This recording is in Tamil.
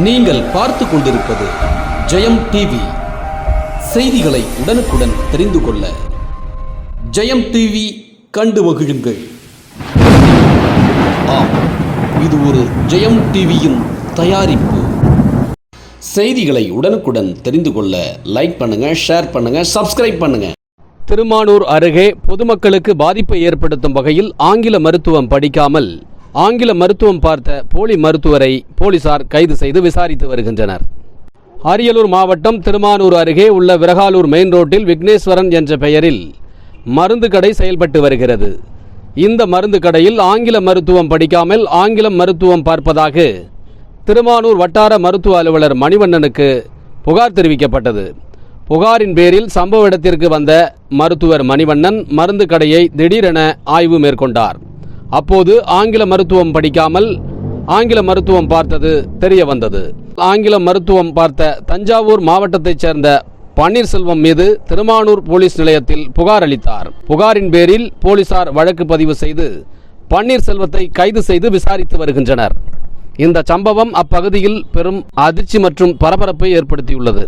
நீங்கள் பார்த்து கொண்டிருப்பது ஜெயம் டிவி. செய்திகளை உடனுக்குடன் தெரிந்து கொள்ள ஜெயம் டிவி கண்டு மகிழுங்கள். ஆம் இது ஒரு ஜெயம் டிவியின் தயாரிப்பு. செய்திகளை உடனுக்குடன் தெரிந்து கொள்ள லைக் பண்ணுங்க ஷேர் பண்ணுங்க சப்ஸ்கிரைப் பண்ணுங்க. திருமானூர் அருகே பொதுமக்களுக்கு பாதிப்பை ஏற்படுத்தும் வகையில் ஆங்கில மருத்துவம் படிக்காமல் ஆங்கில மருத்துவம் பார்த்த போலி மருத்துவரை போலீசார் கைது செய்து விசாரித்து வருகின்றனர். அரியலூர் மாவட்டம் திருமானூர் அருகே உள்ள விரகாலூர் மெயின் ரோட்டில் விக்னேஸ்வரன் என்ற பெயரில் மருந்து கடை செயல்பட்டு வருகிறது. இந்த மருந்து கடையில் ஆங்கில மருத்துவம் படிக்காமல் ஆங்கிலம் மருத்துவம் பார்ப்பதாக திருமானூர் வட்டார மருத்துவ அலுவலர் மணிவண்ணனுக்கு புகார் தெரிவிக்கப்பட்டது. புகாரின் பேரில் சம்பவ இடத்திற்கு வந்த மருத்துவர் மணிவண்ணன் மருந்து கடையை திடீரென ஆய்வு மேற்கொண்டார். அப்போது ஆங்கில மருத்துவம் படிக்காமல் ஆங்கில மருத்துவம் பார்த்தது தெரிய வந்தது. ஆங்கில மருத்துவம் பார்த்த தஞ்சாவூர் மாவட்டத்தைச் சேர்ந்த பன்னீர்செல்வம் மீது திருமானூர் போலீஸ் நிலையத்தில் புகார் அளித்தார். புகாரின் பேரில் போலீசார் வழக்கு பதிவு செய்து பன்னீர்செல்வத்தை கைது செய்து விசாரித்து வருகின்றனர். இந்த சம்பவம் அப்பகுதியில் பெரும் அதிர்ச்சி மற்றும் பரபரப்பை ஏற்படுத்தியுள்ளது.